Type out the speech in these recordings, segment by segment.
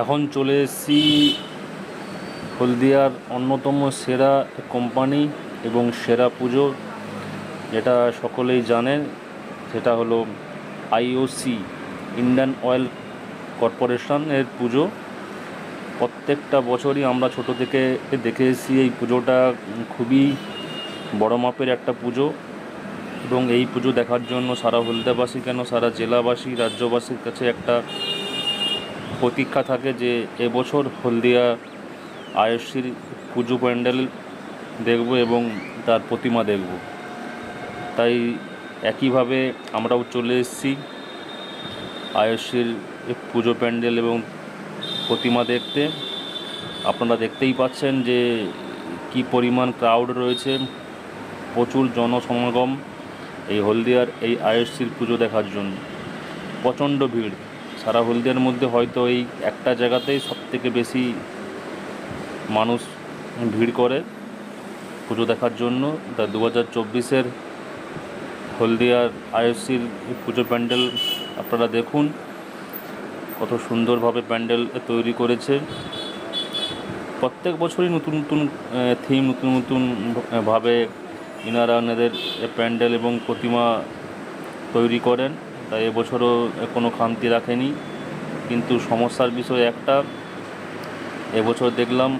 এখন চলে এসেছি হলদিয়ার অন্যতম সেরা কোম্পানি এবং সেরা পুজো, যেটা সকলেই জানেন, সেটা হলো আইওসি ইন্ডিয়ান অয়েল কর্পোরেশনের পুজো। প্রত্যেকটা বছরই আমরা ছোট থেকে দেখে এসেছি এই পুজোটা খুবই বড় মাপের একটা পুজো এবং এই পুজো দেখার জন্য সারা হলদিয়াবাসী কেন, সারা জেলাবাসী, রাজ্যবাসীর কাছে একটা প্রতীক্ষা থাকে যে এবছর হলদিয়া আয়ুষীর পুজো প্যান্ডেল দেখব এবং তার প্রতিমা দেখব। তাই একইভাবে আমরাও চলে এসেছি আয়ুষীর পুজো প্যান্ডেল এবং প্রতিমা দেখতে। আপনারা দেখতেই পাচ্ছেন যে কি পরিমাণ ক্রাউড রয়েছে। প্রচুর জনসমাগম এই হলদিয়ার এই আয়ুষীর পুজো দেখার জন্য। প্রচণ্ড ভিড়। সারা হলদিয়ার মধ্যে হয়তো এই একটা জায়গাতেই সবথেকে বেশি মানুষ ভিড় করে পুজো দেখার জন্য। তা দু হাজার চব্বিশের হলদিয়ার আইএসসির পুজো প্যান্ডেল আপনারা দেখুন, কত সুন্দরভাবে প্যান্ডেল তৈরি করেছে। প্রত্যেক বছরই নতুন নতুন থিম নতুন নতুন ভাবে ইনারা এনাদের প্যান্ডেল এবং প্রতিমা তৈরি করেন। তাই এবছরও কোনো খামতি রাখেনি। কিন্তু সমস্যার বিষয় একটা, এবছর দেখলাম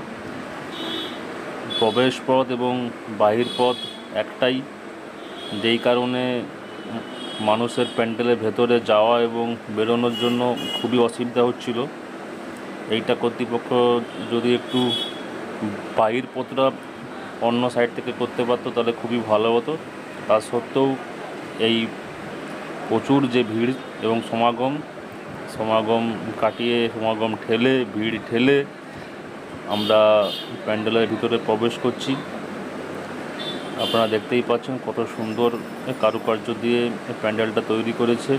প্রবেশ পথ এবং বাহির পথ একটাই, যেই কারণে মানুষের প্যান্ডেলের ভেতরে যাওয়া এবং বেরোনোর জন্য খুবই অসুবিধা হচ্ছিল। এইটা কর্তৃপক্ষ যদি একটু বাহির পথটা অন্য সাইড থেকে করতে পারতো তাহলে খুবই ভালো হতো। তা সত্ত্বেও এই প্রচুর যে ভিড় এবং সমাগম সমাগম কাটিয়ে, সমাগম ঠেলে, ভিড় ঠেলে আমরা প্যান্ডেলের ভিতরে প্রবেশ করছি। আপনারা দেখতেই পাচ্ছেন কত সুন্দর কারুকার্য দিয়ে প্যান্ডেলটা তৈরি করেছে।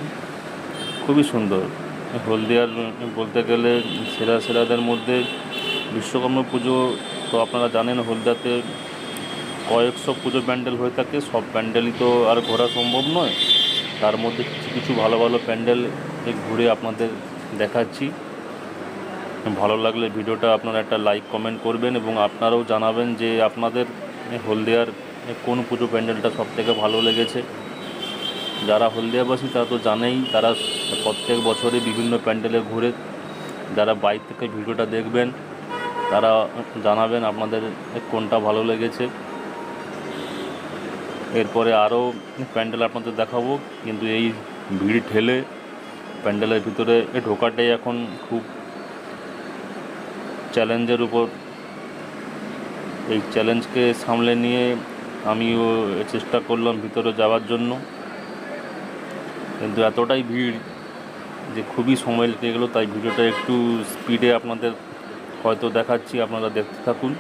খুবই সুন্দর। হলদিয়ার বলতে গেলে সেরা সেরাদের মধ্যে বিশ্বকর্মা পুজো তো আপনারা জানেন হলদিয়াতে কয়েকশো পুজো প্যান্ডেল হয়ে থাকে। সব প্যান্ডেলই তো আর ঘোরা সম্ভব নয়। তার মধ্যে কিছু কিছু ভালো ভালো প্যান্ডেল ঘুরে আপনাদের দেখাচ্ছি। ভালো লাগলে ভিডিওটা আপনারা একটা লাইক কমেন্ট করবেন এবং আপনারাও জানাবেন যে আপনাদের হলদিয়ার কোন পুজো প্যান্ডেলটা সব থেকে ভালো লেগেছে। যারা হলদিয়াবাসী, তারা তো জানেই, তারা প্রত্যেক বছরই বিভিন্ন প্যান্ডেলে ঘুরে, যারা বাইক থেকে ভিডিওটা দেখবেন, তারা জানাবেন আপনাদের কোনটা ভালো লেগেছে। এরপরে আরও প্যান্ডেল আপনাদের দেখাবো, কিন্তু এই ভিড় ঠেলে প্যান্ডেলের ভিতরে ঢোকাটাই এখন খুব চ্যালেঞ্জের উপর। এই চ্যালেঞ্জকে সামলে নিয়ে আমিও চেষ্টা করলাম ভিতরে যাওয়ার জন্য। কিন্তু এতটাই ভিড় যে খুবই সময় লেগে গেলো, তাই ভিডিওটা একটু স্পিডে আপনাদের হয়তো দেখাচ্ছি, আপনারা দেখতে থাকুন।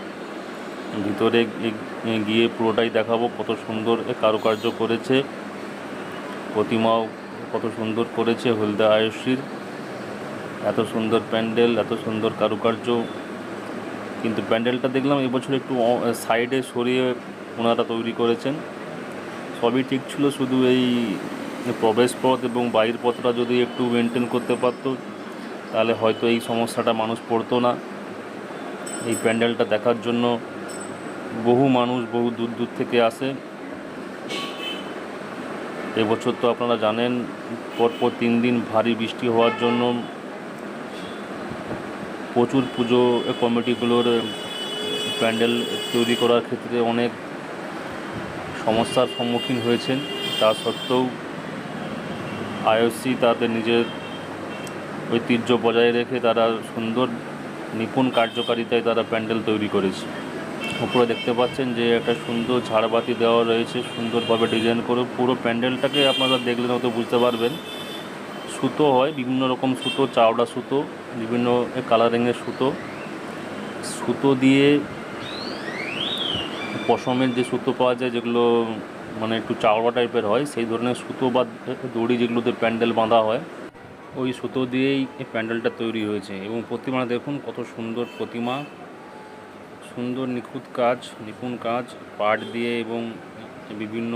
ভিতরে গিয়ে পুরোটাই দেখাবো কত সুন্দর কারুকার্য করেছে। প্রতিমাও কত সুন্দর করেছে হলদা আয়ুষীর এত সুন্দর প্যান্ডেল, এত সুন্দর কারুকার্য। কিন্তু প্যান্ডেলটা দেখলাম এবছর একটু সাইডে সরিয়ে ওনারা তৈরি করেছেন। সবই ঠিক ছিল, শুধু এই প্রবেশ পথ এবং বাইর পথটা যদি একটু মেনটেন করতে পারতো, তাহলে হয়তো এই সমস্যাটা মানুষ পড়তো না। এই প্যান্ডেলটা দেখার জন্য বহু মানুষ বহু দূর দূর থেকে আসে। এবছর তো আপনারা জানেন, পরপর তিন দিন ভারী বৃষ্টি হওয়ার জন্য প্রচুর পুজো কমিটিগুলোর প্যান্ডেল তৈরি করার ক্ষেত্রে অনেক সমস্যার সম্মুখীন হয়েছেন। তা সত্ত্বেও আইওসি তাদের নিজের ঐতিহ্য বজায় রেখে তারা সুন্দর নিপুণ কার্যকারিতায় তারা প্যান্ডেল তৈরি করেছে। উপরে দেখতে পাচ্ছেন যে একটা সুন্দর ঝাড়বাতি দেওয়া রয়েছে, সুন্দরভাবে ডিজাইন করে পুরো প্যান্ডেলটাকে আপনারা দেখলে হয়তো বুঝতে পারবেন। সুতো হয়, বিভিন্ন রকম সুতো, চাওড়া সুতো, বিভিন্ন কালারিংয়ের সুতো। সুতো দিয়ে পশমের যে সুতো পাওয়া যায়, যেগুলো মানে একটু চাওড়া টাইপের হয়, সেই ধরনের সুতো বা দড়ি যেগুলোতে প্যান্ডেল বাঁধা হয়, ওই সুতো দিয়েই এই প্যান্ডেলটা তৈরি হয়েছে। এবং প্রতিমা দেখুন, কত সুন্দর প্রতিমা। সুন্দর নিখুঁত কাজ, নিপুণ কাজ, পাট দিয়ে এবং বিভিন্ন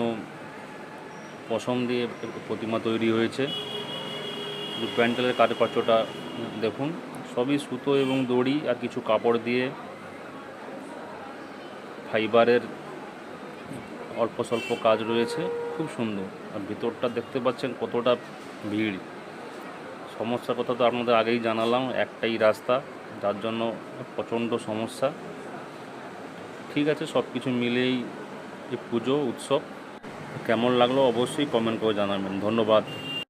পশম দিয়ে প্রতিমা তৈরি হয়েছে। প্যান্ডেলের কারুকার্যটা দেখুন। সবই সুতো এবং দড়ি আর কিছু কাপড় দিয়ে ফাইবারের অল্প স্বল্প কাজ রয়েছে। খুব সুন্দর। আর ভিতরটা দেখতে পাচ্ছেন কতটা ভিড়। সমস্যার কথা তো আপনাদের আগেই জানালাম, একটাই রাস্তা। যার জন্য প্রচণ্ড সমস্যা। ঠিক আছে সব কিছু মিলেই এই পুজো, উৎসব। কেমন লাগল অবশ্যই কমেন্ট করে জানাবেন। ধন্যবাদ।